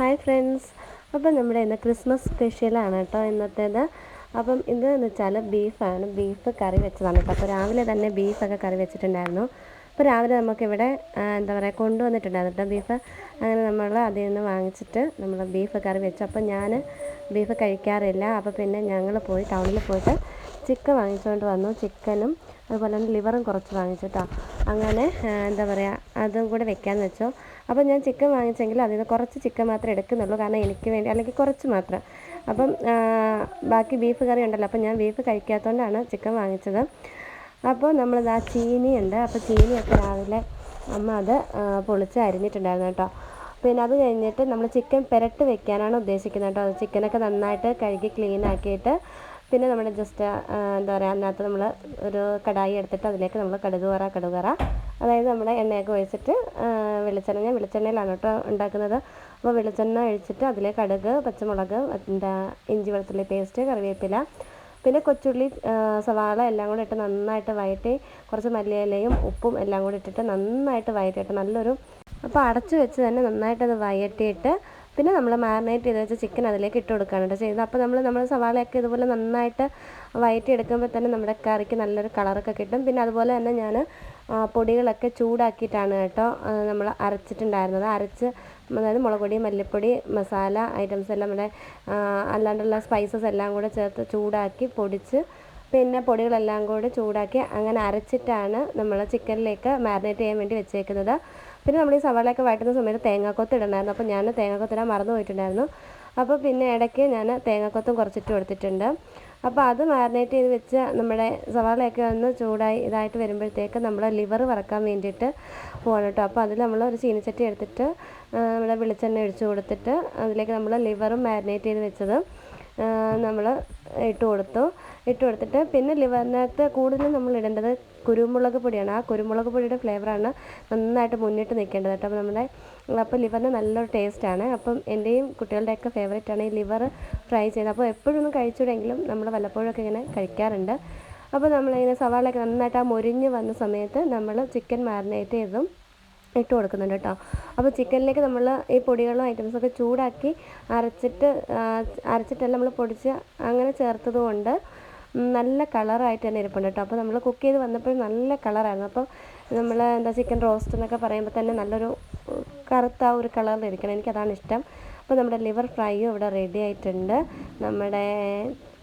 Hi friends. അപ്പം നമ്മുടെ ഇന്ന് ക്രിസ്മസ് സ്പെഷ്യലാണ് കേട്ടോ ഇന്നത്തേത്. അപ്പം ഇത് എന്ന് വെച്ചാൽ ബീഫാണ്. ബീഫ് കറി വെച്ചതാണ് കേട്ടോ. അപ്പോൾ രാവിലെ തന്നെ ബീഫൊക്കെ കറി വെച്ചിട്ടുണ്ടായിരുന്നു. അപ്പോൾ രാവിലെ നമുക്കിവിടെ എന്താ പറയുക കൊണ്ടുവന്നിട്ടുണ്ടായിരുന്നു കേട്ടോ ബീഫ്. അങ്ങനെ നമ്മൾ അതിൽ നിന്ന് വാങ്ങിച്ചിട്ട് നമ്മൾ ബീഫ് കറി വെച്ചു. അപ്പോൾ ഞാൻ ബീഫ് കഴിക്കാറില്ല. അപ്പോൾ പിന്നെ ഞങ്ങൾ പോയി ടൗണിൽ പോയിട്ട് ചിക്കൻ വാങ്ങിച്ചുകൊണ്ട് വന്നു. ചിക്കനും അതുപോലെ തന്നെ ലിവറും കുറച്ച് വാങ്ങിച്ചു കേട്ടോ അങ്ങനെ എന്താ പറയുക അതും കൂടെ വെക്കാമെന്ന് വെച്ചു. അപ്പോൾ ഞാൻ ചിക്കൻ വാങ്ങിച്ചെങ്കിൽ അതിൽ നിന്ന് കുറച്ച് ചിക്കൻ മാത്രമേ എടുക്കുന്നുള്ളൂ. കാരണം എനിക്ക് വേണ്ടി അല്ലെങ്കിൽ കുറച്ച് മാത്രം. അപ്പം ബാക്കി ബീഫ് കറി ഉണ്ടല്ലോ. അപ്പം ഞാൻ ബീഫ് കഴിക്കാത്തതുകൊണ്ടാണ് ചിക്കൻ വാങ്ങിച്ചത്. അപ്പോൾ നമ്മളിതാ ചീനിയുണ്ട് അപ്പോൾ ചീനിയൊക്കെ രാവിലെ അമ്മ അത് പൊളിച്ച് അരിഞ്ഞിട്ടുണ്ടായിരുന്നു കേട്ടോ. പിന്നെ അത് കഴിഞ്ഞിട്ട് നമ്മൾ ചിക്കൻ പെരട്ട് വെക്കാനാണ് ഉദ്ദേശിക്കുന്നത് കേട്ടോ. ചിക്കനൊക്കെ നന്നായിട്ട് കഴുകി ക്ലീൻ ആക്കിയിട്ട് പിന്നെ നമ്മൾ ജസ്റ്റ് എന്താ പറയുക അതിനകത്ത് നമ്മൾ ഒരു കടായി എടുത്തിട്ട് അതിലേക്ക് നമ്മൾ കടുക് വറ കടുക് വറ അതായത് നമ്മൾ എണ്ണയൊക്കെ ഒഴിച്ചിട്ട് വെളിച്ചെണ്ണ ഞാൻ വെളിച്ചെണ്ണയിലാണ് കേട്ടോ ഉണ്ടാക്കുന്നത്. അപ്പോൾ വെളിച്ചെണ്ണ ഒഴിച്ചിട്ട് അതിലേക്ക് കടുക് പച്ചമുളക് എന്താ ഇഞ്ചി വെളുത്തുള്ളി പേസ്റ്റ് കറിവേപ്പില പിന്നെ കൊച്ചുള്ളി സവാള എല്ലാം കൂടെ ഇട്ട് നന്നായിട്ട് വയറ്റി കുറച്ച് മല്ലിയിലയും ഉപ്പും എല്ലാം കൂടി ഇട്ടിട്ട് നന്നായിട്ട് വയറ്റിയിട്ട് നല്ലൊരു അപ്പോൾ അടച്ചു വെച്ച് തന്നെ നന്നായിട്ട് അത് വഴറ്റിയിട്ട് പിന്നെ നമ്മൾ മാറിനേറ്റ് ചെയ്ത് വെച്ച ചിക്കൻ അതിലേക്ക് ഇട്ട് കൊടുക്കുകയാണ് ചെയ്യുന്നത്. അപ്പോൾ നമ്മൾ നമ്മൾ സവാളയൊക്കെ ഇതുപോലെ നന്നായിട്ട് വയറ്റി എടുക്കുമ്പോൾ തന്നെ നമ്മുടെ കറിക്ക് നല്ലൊരു കളറൊക്കെ കിട്ടും. പിന്നെ അതുപോലെ തന്നെ ഞാൻ പൊടികളൊക്കെ ചൂടാക്കിയിട്ടാണ് കേട്ടോ നമ്മൾ അരച്ചിട്ടുണ്ടായിരുന്നത്. അരച്ച് അതായത് മുളകുപൊടി മല്ലിപ്പൊടി മസാല ഐറ്റംസ് എല്ലാം നമ്മുടെ അല്ലാണ്ടുള്ള സ്പൈസസ് എല്ലാം കൂടെ ചേർത്ത് ചൂടാക്കി പൊടിച്ച് പിന്നെ പൊടികളെല്ലാം കൂടി ചൂടാക്കി അങ്ങനെ അരച്ചിട്ടാണ് നമ്മൾ ചിക്കനിലേക്ക് മാരിനേറ്റ് ചെയ്യാൻ വേണ്ടി വെച്ചേക്കുന്നത്. പിന്നെ നമ്മൾ ഈ സവാളയൊക്കെ വഴറ്റുന്ന സമയത്ത് തേങ്ങാക്കൊത്ത് ഇടണമായിരുന്നു. അപ്പോൾ ഞാൻ തേങ്ങാക്കൊത്തിടാൻ മറന്നു പോയിട്ടുണ്ടായിരുന്നു. അപ്പോൾ പിന്നെ ഇടയ്ക്ക് ഞാൻ തേങ്ങാക്കൊത്തും കുറച്ചിട്ട് കൊടുത്തിട്ടുണ്ട് അപ്പോൾ അത് മാരിനേറ്റ് ചെയ്ത് വെച്ച് നമ്മുടെ സവാളയൊക്കെ ഒന്ന് ചൂടായി ഇതായിട്ട് വരുമ്പോഴത്തേക്ക് നമ്മൾ ലിവർ വറക്കാൻ വേണ്ടിയിട്ട് പോകണം കേട്ടോ. അപ്പോൾ അതിൽ നമ്മൾ ഒരു ചീനിച്ചട്ടി എടുത്തിട്ട് നമ്മുടെ വെളിച്ചെണ്ണ ഒഴിച്ചു കൊടുത്തിട്ട് അതിലേക്ക് നമ്മൾ ലിവറും മാരിനേറ്റ് ചെയ്ത് വെച്ചത്. നമ്മൾ ഇട്ട് കൊടുത്തു. ഇട്ട് കൊടുത്തിട്ട് പിന്നെ ലിവറിനകത്ത് കൂടുതലും നമ്മൾ ഇടേണ്ടത് കുരുമുളക് പൊടിയാണ്. ആ കുരുമുളക് പൊടിയുടെ ഫ്ലേവറാണ് നന്നായിട്ട് മുന്നിട്ട് നിൽക്കേണ്ടത് കേട്ടോ. അപ്പോൾ നമ്മുടെ അപ്പോൾ ലിവറിന് നല്ലൊരു ടേസ്റ്റാണ് അപ്പം എന്റെയും കുട്ടികളുടെയൊക്കെ ഫേവറേറ്റ് ആണ് ഈ ലിവർ ഫ്രൈ ചെയ്ത് അപ്പോൾ എപ്പോഴൊന്നും കഴിച്ചുകൂടെങ്കിലും നമ്മൾ വല്ലപ്പോഴൊക്കെ ഇങ്ങനെ കഴിക്കാറുണ്ട്. അപ്പോൾ നമ്മളിങ്ങനെ സവാളയൊക്കെ നന്നായിട്ട് ആ മൊരിഞ്ഞ് വന്ന സമയത്ത് നമ്മൾ ചിക്കൻ മാരിനേറ്റ് ചെയ്തും. ഇട്ട് കൊടുക്കുന്നുണ്ട് കേട്ടോ. അപ്പോൾ ചിക്കനിലേക്ക് നമ്മൾ ഈ പൊടികളും ഐറ്റംസൊക്കെ ചൂടാക്കി അരച്ചിട്ട് അരച്ചിട്ടല്ല നമ്മൾ പൊടിച്ച് അങ്ങനെ ചേർത്തത് കൊണ്ട് നല്ല കളറായിട്ട് തന്നെ ഇരിപ്പുണ്ട് കേട്ടോ. അപ്പോൾ നമ്മൾ കുക്ക് ചെയ്ത് വന്നപ്പോൾ നല്ല കളറായിരുന്നു. അപ്പോൾ നമ്മൾ എന്താ ചിക്കൻ റോസ്റ്റ് എന്നൊക്കെ പറയുമ്പോൾ തന്നെ നല്ലൊരു കറുത്ത ഒരു കളറിൽ ഇരിക്കണം എനിക്കതാണ് ഇഷ്ടം. അപ്പോൾ നമ്മുടെ ലിവർ ഫ്രൈയും ഇവിടെ റെഡി ആയിട്ടുണ്ട്. നമ്മുടെ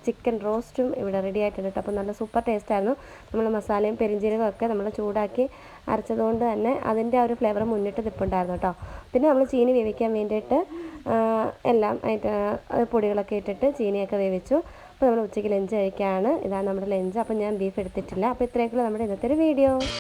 ചിക്കൻ റോസ്റ്റും ഇവിടെ റെഡി ആയിട്ടുണ്ട് കേട്ടോ. അപ്പോൾ നല്ല സൂപ്പർ ടേസ്റ്റ് ആയിരുന്നു. നമ്മൾ മസാലയും പെരിഞ്ചീരകവും ഒക്കെ നമ്മൾ ചൂടാക്കി അരച്ചതുകൊണ്ട് തന്നെ അതിന്റെ ആ ഒരു ഫ്ലേവർ മുന്നിട്ട് നിൽപ്പുണ്ടായിരുന്നു കേട്ടോ. പിന്നെ നമ്മൾ ചീനി വേവിക്കാൻ വേണ്ടിയിട്ട് എല്ലാം അതിന്റെ പൊടികളൊക്കെ ഇട്ടിട്ട് ചീനിയൊക്കെ വേവിച്ചു. അപ്പോൾ നമ്മൾ ഉച്ചയ്ക്ക് ലഞ്ച് കഴിക്കുകയാണ് ഇതാണ് നമ്മുടെ ലഞ്ച് അപ്പോൾ ഞാൻ ബീഫ് എടുത്തിട്ടില്ല. അപ്പോൾ ഇത്രയൊക്കെയുള്ള നമ്മുടെ ഇന്നത്തെ ഒരു വീഡിയോ